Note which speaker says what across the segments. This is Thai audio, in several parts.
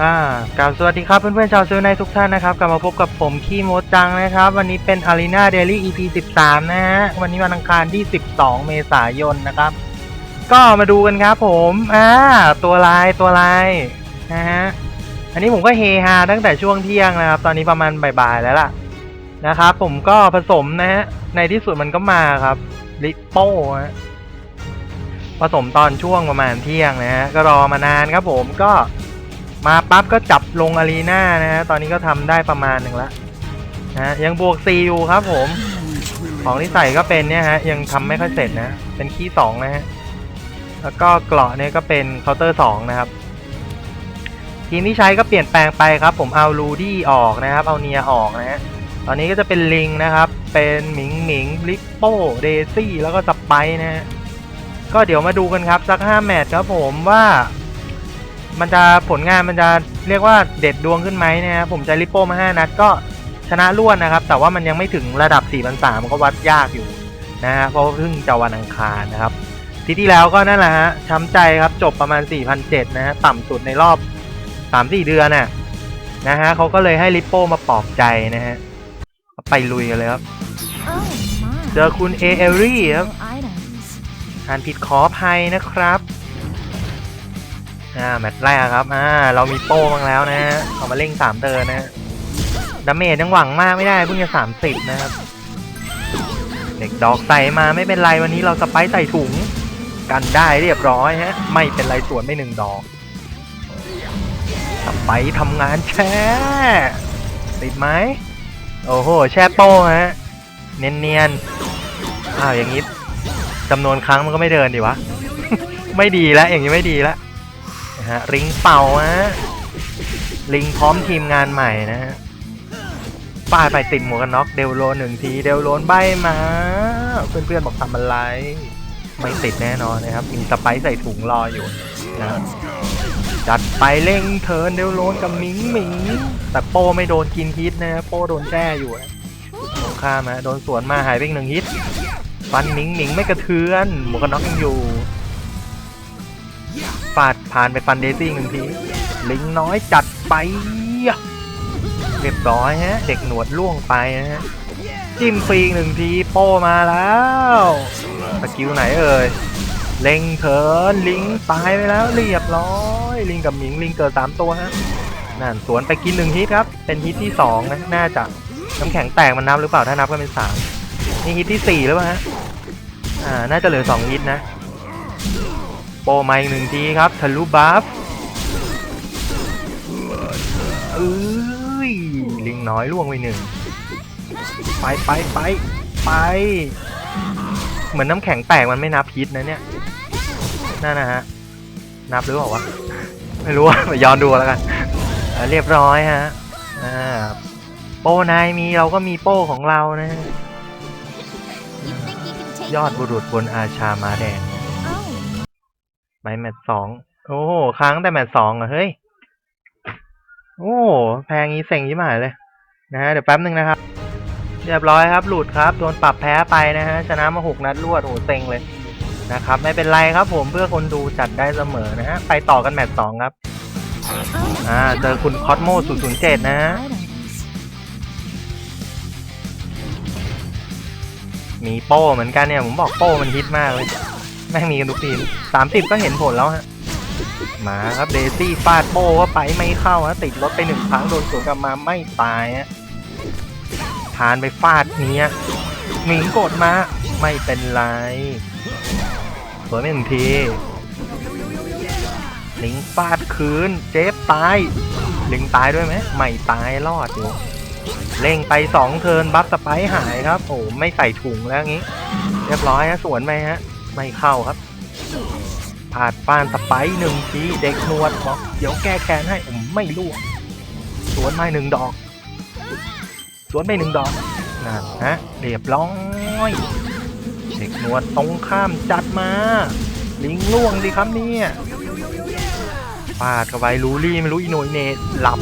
Speaker 1: อ่ากล่าวสวัสดีครับเพื่อนๆชาวเซลในทุกท่านนะครับ กลับมาพบกับผมขี้โมดจังนะครับ วันนี้เป็น Arena Daily EP 13 นะฮะ วันนี้วันอังคารที่ 12 เมษายนนะครับ ก็มาดูกันครับผมอ่าตัวลายตัวลายนะฮะ อันนี้ผมก็เฮฮาตั้งแต่ช่วงเที่ยงนะครับ ตอนนี้ประมาณบ่ายๆแล้วล่ะนะครับ ผมก็ผสมนะฮะ ในที่สุดมันก็มาครับลิปโป้ฮะ ผสมตอนช่วงประมาณเที่ยงนะฮะก็รอมานานครับผมก็มาปั๊บก็จับลงอารีนานะฮะตอนนี้ก็ทำได้ประมาณหนึ่งละนะฮะยังบวกซีอยู่ครับผมของที่ใส่ก็เป็นเนี่ยฮะยังทำไม่ค่อยเสร็จนะ เป็นคีย์สองนะฮะแล้วก็เกราะเนี่ยก็เป็นเคาน์เตอร์สองนะครับทีมที่ใช้ก็เปลี่ยนแปลงไปครับ ผมเอาลูดี้ออกนะครับ เอาเนียออกนะฮะตอนนี้ก็จะเป็นลิงนะครับ เป็นหมิงหมิงลิปโป้เดซี่แล้วก็สไปร์นะฮะ ก็เดี๋ยวมาดูกันครับสักห้าแมตช์ครับผมว่า มันจะผลงานมันจะเรียกว่าเด็ดดวงขึ้นไหมนะครับผมใช้ลิปโป้มาห้านัดก็ชนะล้วนนะครับ แต่ว่ามันยังไม่ถึงระดับ4 0 0 3มันก็วัดยากอยู่นะฮะเพราะว่าเพิ่งจะวันอังคารนะครับ ทีที่แล้วก็นั่นแหละฮะช้ำใจครับจบประมาณ 4,007นะฮะต่ำสุดในรอบ 3-4 เดือนน่ะนะฮะเขาก็เลยให้ลิปโป้มาปลอบใจนะฮะไปลุยกันเลยครับ
Speaker 2: Oh my.
Speaker 1: เจอคุณเอเอรี่ครับ
Speaker 2: Little items.
Speaker 1: อ่านผิดขออภัยนะครับอ่าแมตช์แรกครับอ่าเรามีโป้บ้างแล้วนะฮะเอามาเล่งสามเดินนะดาเมจยังหวังมากไม่ได้เพิ่งจะสามสิบนะครับ เด็กดอกใส่มาไม่เป็นไรวันนี้เราสไปใส่ถุงกันได้เรียบร้อยฮะไม่เป็นไรส่วนไม่หนึ่งดอกสไปทำงานแช่ติดไหมโอ้โหแช่โป้ฮะเนียนๆอ้าวอย่างนี้ จำนวนครั้งมันก็ไม่เดินดิวะ ไม่ดีแล้วอย่างนี้ไม่ดีแล้วนะฮะริงเป่าฮะลิงพร้อมทีมงานใหม่นะฮะป้ายไปติดหมวกกันน็อกเดวโลหนึ่งทีเดวโลนใบมา เพื่อนๆบอกทำอะไร ไม่ติดแน่นอนนะครับมีสไปซ์ใส่ถุงรออยู่นะจัดไปเร่งเทินเดวโลนกับมิงมิงแต่โป้ไม่โดนกินฮิตนะโป้โดนแช่อยู่นะตรงข้ามฮะโดนสวนมาหายไปหนึ่งฮิต ฟันหมิงหมิงไม่กระเทือนหมวกกันน็อกยังอยู่ฟาดผ่านไปฟันเดซี่หนึ่งทีลิงน้อยจัดไปเรียบร้อยฮะ เด็กหนวดล่วงไปนะฮะจิ้มฟรีหนึ่งทีโป้มาแล้วสกิลไหนเอ่ยเล็งเถินลิงตายไปแล้วเรียบร้อย ลิงกับหมิงลิงเกิดสามตัวฮะนั่นสวนไปกินหนึ่งฮิตครับ เป็นฮิตที่สองนะน่าจะน้ำแข็งแตกมันนับหรือเปล่าถ้านับก็เป็นสาม นี่ฮิตที่สี่หรือเปล่าฮะอ่าน่าจะเหลือสองฮิตนะ โปมาอีกหนึ่งทีครับทะลุบัฟเอ้ยลิงน้อยล่วงไปหนึ่งไปไปไปไป เหมือนน้ำแข็งแตกมันไม่นับฮิตนะเนี่ยนั่นนะฮะนับหรือเปล่าวะไม่รู้ไปย้อนดูแล้วกันเรียบร้อยฮะอ่าโป้นายมีเราก็มีโป้ของเรานะ ยอด
Speaker 2: me?
Speaker 1: บุรุษบนอาชามาแดง
Speaker 2: Oh
Speaker 1: ไปแมตช์สองโอ้โหค้างแต่แมตช์สองเหรอะเฮ้ย โอ้โหแพงงี้เซ็งยิ่หายเลย นะฮะ เดี๋ยวแป๊บหนึ่งนะครับ เรียบร้อยครับ หลุดครับ โดนปรับแพ้ไปนะฮะ ชนะมาหกนัดรวด โอ้โหเซ็งเลยนะครับ ไม่เป็นไรครับผมเพื่อคนดูจัดได้เสมอนะฮะ ไปต่อกันแมตช์สองครับ
Speaker 2: Oh.
Speaker 1: อ่า เจอคุณคอสโม007นะฮะ
Speaker 2: Items.
Speaker 1: มีโป้เหมือนกันเนี่ย ผมบอกโป้มันฮิตมากเลย แม่งมีกันทุกทีมสามสิบก็เห็นผลแล้วฮะ มาครับเดซี่ฟาดโป้ก็ไปไม่เข้าฮะติดรถไปหนึ่งครั้งโดนสวนกลับมาไม่ตายฮะผ่านไปฟาดเนี้ยหมิงกดมาไม่เป็นไรสวยไม่หนึ่งทีหลิงฟาดคืน เจฟตายลิงตายด้วยไหมไม่ตายรอดอยู่ เร่งไปสองเทิร์นบัฟสไปหายครับโอ้ไม่ใส่ถุงแล้วงี้ เรียบร้อยฮะสวนไปฮะ ไม่เข้าครับผ่าดปานสไปหนึ่งทีเด็กนวดบอกเดี๋ยวแก้แค้นให้ผมไม่ล่วงสวนไมาหนึ่งดอก สวนไปหนึ่งดอกนั่นฮะเรียบร้อยเด็กนวดตรงข้ามจัดมา ลิงล่วงสิครับเนี่ยปาดเข้าไปรูรี่ไม่รู้อีโนยเนตหลับ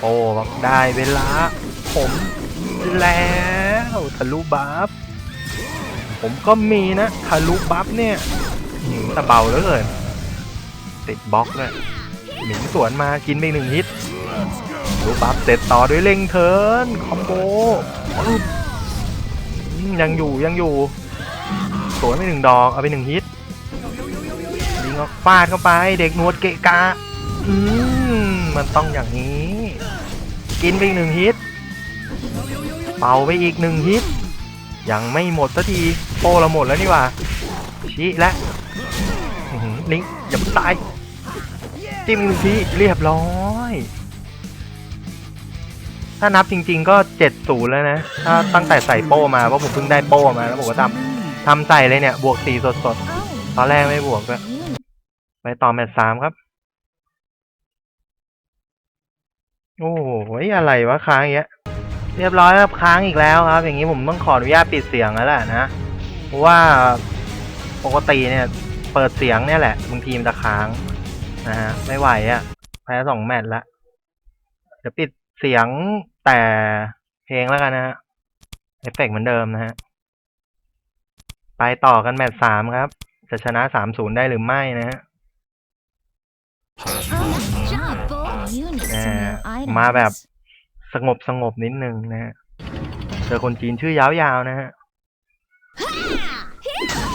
Speaker 1: โอ้ได้เวลา ผมแล้วทะลุบัฟผมก็มีนะทะลุบัฟเนี่ยหืมแต่เบาเหลือเกินติดบล็อกเลยหมิงสวนมากินไปหนึ่งฮิตรูบัฟเสร็จต่อด้วยเล็งเทิร์นคอมโบยังอยู่ยังอยู่ สวนไปหนึ่งดอกเอาไปหนึ่งฮิตยิงออกฟาดเข้าไป เด็กนวดเกะกะ อืมมันต้องอย่างนี้ กินไปอีกหนึ่งฮิต เป่าไปอีกหนึ่งฮิต ยังไม่หมดสักทีโป้เราหมดแล้วนี่ว่าชี้และลิงอย่าตาย จิ้มหนึ่งทีเรียบร้อย ถ้านับจริง ๆ ก็เจ็ดศูนย์แล้วนะ ถ้าตั้งแต่ใส่โป้มาเพราะผมเพิ่งได้โป้มาแล้วผมก็ทำทำใส่เลยเนี่ย บวกสี่สดๆตอนแรกไม่บวกด้วยไปต่อแมตช์สามครับ โอ้โหอะไรวะค้างอย่างเงี้ย เรียบร้อยครับค้างอีกแล้วครับ อย่างนี้ผมต้องขออนุญาตปิดเสียงแล้วแหละนะเพราะว่าปกติเนี่ย เปิดเสียงเนี่ยแหละบางทีมันจะค้างนะฮะไม่ไหวอะ่ะแพ้สองแมตช์ละเดี๋ยวปิดเสียงแต่เพลงแล้วกันนะฮะเอฟเฟกต์เหมือนเดิมนะฮะไปต่อกันแมตช์สามครับ จะชนะสามศูนย์ได้หรือไม่นะฮะ
Speaker 2: to
Speaker 1: ม
Speaker 2: new
Speaker 1: มาแบบสงบสงบนิดนึงนะฮะเจอคนจีนชื่อยาวๆนะฮะ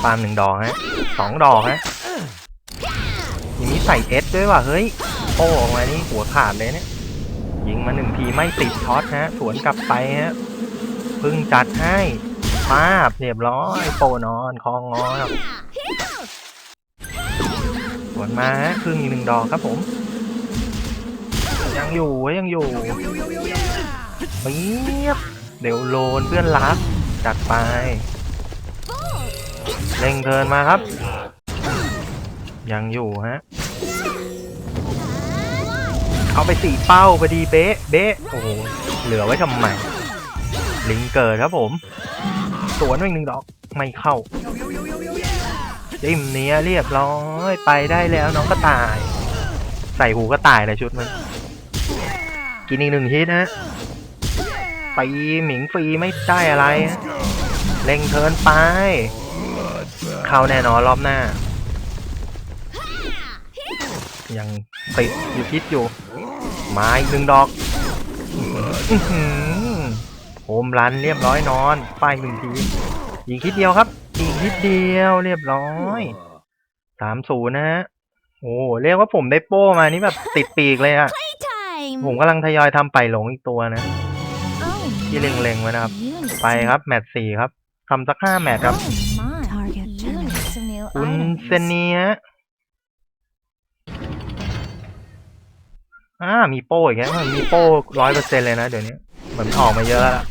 Speaker 1: ปาล์มหนึ่งดอกฮะสองดอกฮะทีนี้ใส่เอสด้วยว่ะเฮ้ยโป้ออกมานี่หัวขาดเลยเนี่ยยิงมาหนึ่งทีไม่ติดช็อตฮะ สวนกลับไปฮะพึ่งจัดให้ปาบเรียบร้อยโปนอนคองงอสวนมาฮะครึ่งอีกหนึ่งดอกครับผม ยังอยู่เว้ยยังอยู่เปียบเดี๋ยวโลนเพื่อนรักจัดไปเร่งเทินมาครับ ยังอยู่ฮะ เอาไปสี่เป้าพอดีเบ๊ะเบ๊ะโอ้โหเหลือไว้ทำไมลิงเกิดครับผมสวนอีกหนึ่งดอกไม่เข้าจิ้มเนี้ยเรียบร้อยไปได้แล้วน้องกระต่าย ใส่หูกระต่ายเลยชุดมัน กินอีกหนึ่งฮิตนะฮะตีหมิงฟรีไม่ได้อะไร เล็งเทินไป เข้าแน่นอนรอบหน้า ยังติดอยู่คิดอยู่ มาอีกหนึ่งดอกโฮมรันเรียบร้อยนอนไปหนึ่งทีอีกคิดเดียวครับ อีกคิดเดียวเรียบร้อยสามศูนย์นะฮะโอ้เรียกว่าผมได้โป้มานี่แบบติดปีกเลยอะ ผมกำลังทยอยทำไปหลงอีกตัวนะ
Speaker 2: Oh,
Speaker 1: ที่เล็งๆไว้นะครับ
Speaker 2: units
Speaker 1: ไปครับ แมตช์สี่ครับทำสักห้าแมตช์ครับ
Speaker 2: Oh, my.
Speaker 3: Target
Speaker 2: Units to new
Speaker 1: คุณ
Speaker 2: items.
Speaker 1: เซนเนียอ่ามีโป้อีกแล้วมันมีโป้ร้อยเปอร์เซ็นเลยนะ เดี๋ยวนี้เหมือนออกมาเยอะแล้วล่ะ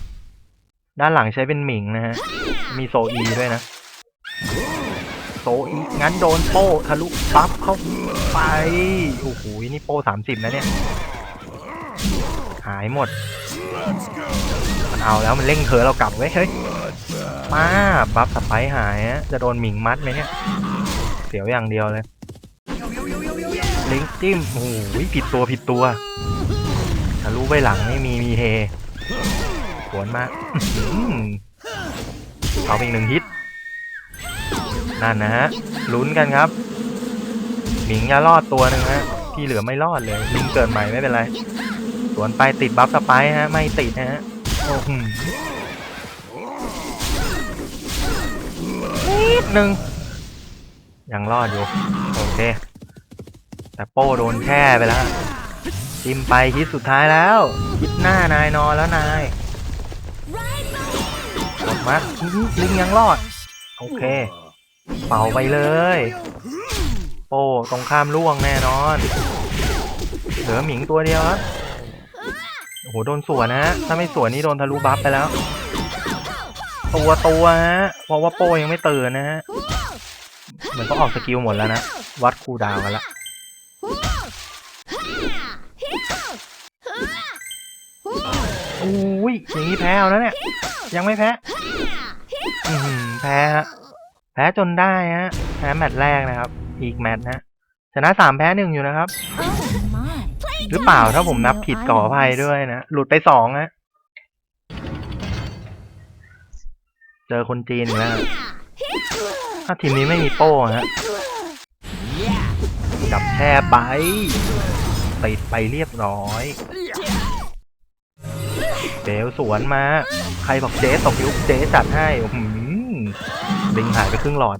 Speaker 1: ด้านหลังใช้เป็นหมิงนะฮะ มีโซอีด้วยนะ โซอีงั้นโดนโป้ทะลุปั๊บเข้าไป โอ้โห นี่โป้สามสิบนะเนี่ย หายหมด มันเอาแล้วมันเร่งเธอเรากลับไว้ยเฮ้ยป้าบบัฟสไปหายฮะจะโดนหมิงมัดไหมเนี่ยเสียวอย่างเดียวเลยลิงจิ้มโอ้โหผิดตัวผิดตัวทะลุไปหลังนี่มีมีเฮสวนมาเอาอีกหนึ่งฮิตนั่นนะฮะลุ้นกันครับหมิงจะรอดตัวหนึ่งฮะที่เหลือไม่รอดเลยลิงเกิดใหม่ไม่เป็นไร วนไปติดบัฟสไปร์ฮะ ไม่ติดฮะ โอ้โหนิดนึง ยังรอดอยู่ โอเค แต่โป้โดนแช่ไปแล้วจิ้มไปฮิตสุดท้ายแล้วฮิตหน้านายนอนแล้วนายกดมาอื้อหือลิงยังรอด โอเค เป่าไปเลย โป้ตรงข้ามล่วงแน่นอน เหลือหมิงตัวเดียวครับ โอ้โหโดนสวนนะฮะถ้าไม่สวนนี่โดนทะลุบัฟไปแล้ว ตัวตัวฮะเพราะว่าโป้ยังไม่ตื่นนะฮะเหมือนเขาออกสกิลหมดแล้วนะวัดคูดาวกันละอุ้ยอย่างนี้แพ้แล้วเนี่ยยังไม่แพ้อือหือแพ้ฮะแพ้จนได้ฮะแพ้แมตช์แรกนะครับ อีกแมตช์นะชนะสามแพ้หนึ่งอยู่นะครับ หรือเปล่าถ้าผมนับผิดก่ออภัยด้วยนะ หลุดไปสองฮะเจอคนจีนแล้วถ้าทีมนี้ไม่มีโป้ฮะจับแช่ไปติดไปเรียบร้อยเจลสวนมา ใครบอกเจ๊ตกยุคเจ๊จัดให้บิงหายไปครึ่งหลอด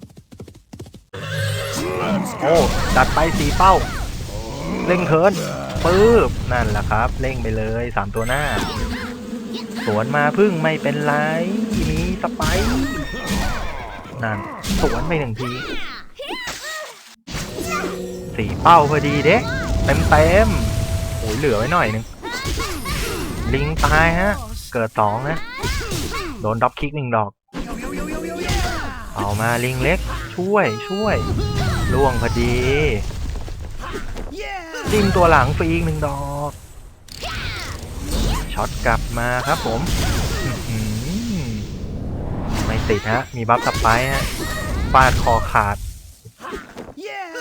Speaker 1: โอ้ จัดไปสีเป้าเร่งเทิน ปึ๊บนั่นแหละครับ เร่งไปเลยสามตัวหน้า สวนมาพึ่งไม่เป็นไรมีสไปร์นั่นสวนไปหนึ่งทีสีเป้าพอดีเด็กเต็มเต็มโอ้ยเหลือไว้หน่อยหนึงลิงตายฮะ เกิดสองนะ โดนด็อกคิกหนึ่งดอก เอามาลิงเล็ก ช่วยช่วยล่วงพอดี จิ้มตัวหลังฟรีอีกหนึ่งดอก ช็อตกลับมาครับผม ไม่ติดฮะ มีบัฟสไปฮะฟาดคอขาด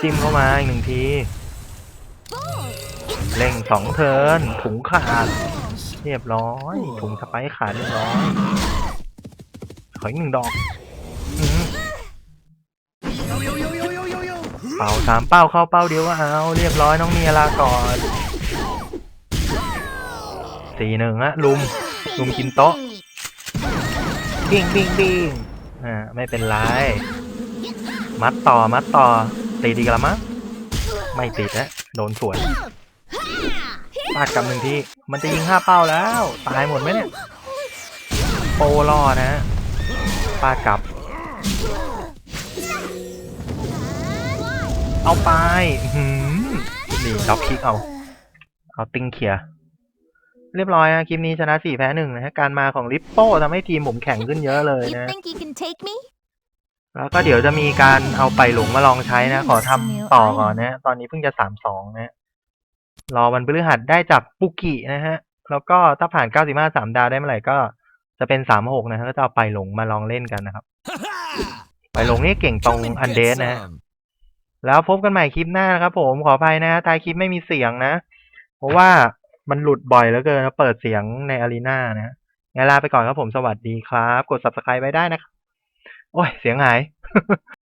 Speaker 1: จิ้มเข้ามาอีกหนึ่งทีเร่งสองเทิร์นถุงขาด เรียบร้อย ถุงสไปขาดเรียบร้อย ขออีกหนึ่งดอกาสามเป้าเข้าเป้าเดียวก็เอาเรียบร้อยน้องเมียลาก่อนสี่หนึ่งฮะลุมลุมกินโต๊ะบิ้งบิ้งบิ้งอ่าไม่เป็นไร มัดต่อมัดต่อ ตีดีกันละมั้งไม่ติดนะโดนสวนปาดกำหนึ่งทีมันจะยิงห้าเป้าแล้ว ตายหมดไหมเนี่ยโปล่อนะฮะปาดกลับ เอาไปอื้อหือนี่ด็อกคิกเอา เอาติงเขีย เรียบร้อยนะคลิปนี้ชนะสี่แพ้หนึ่งนะฮะการมาของลิปโป้ทำให้ทีมผมแข็งขึ้นเยอะเลย
Speaker 2: You
Speaker 1: นะ
Speaker 2: think you can take me?
Speaker 1: แล้วก็เดี๋ยวจะมีการเอาไปหลงมาลองใช้นะ ขอทำต่อก่อนนะ ตอนนี้เพิ่งจะสามสองนะรอวันพฤหัสได้จากปุกินะฮะ แล้วก็ถ้าผ่านเก้าสิบห้าสามดาวได้เมื่อไหร่ก็จะเป็นสามหกนะฮะก็จะเอาไปหลงมาลองเล่นกันนะครับ ไปหลงนี่เก่งตรงอันเดสนะฮะ แล้วพบกันใหม่คลิปหน้านะครับผมขออภัยนะท้ายคลิปไม่มีเสียงนะ เพราะว่ามันหลุดบ่อยเหลือเกินนะเปิดเสียงในอารีนานะงั้นลาไปก่อนครับผมสวัสดีครับ กด subscribe ไว้ได้นะครับ โอ้ย เสียงหาย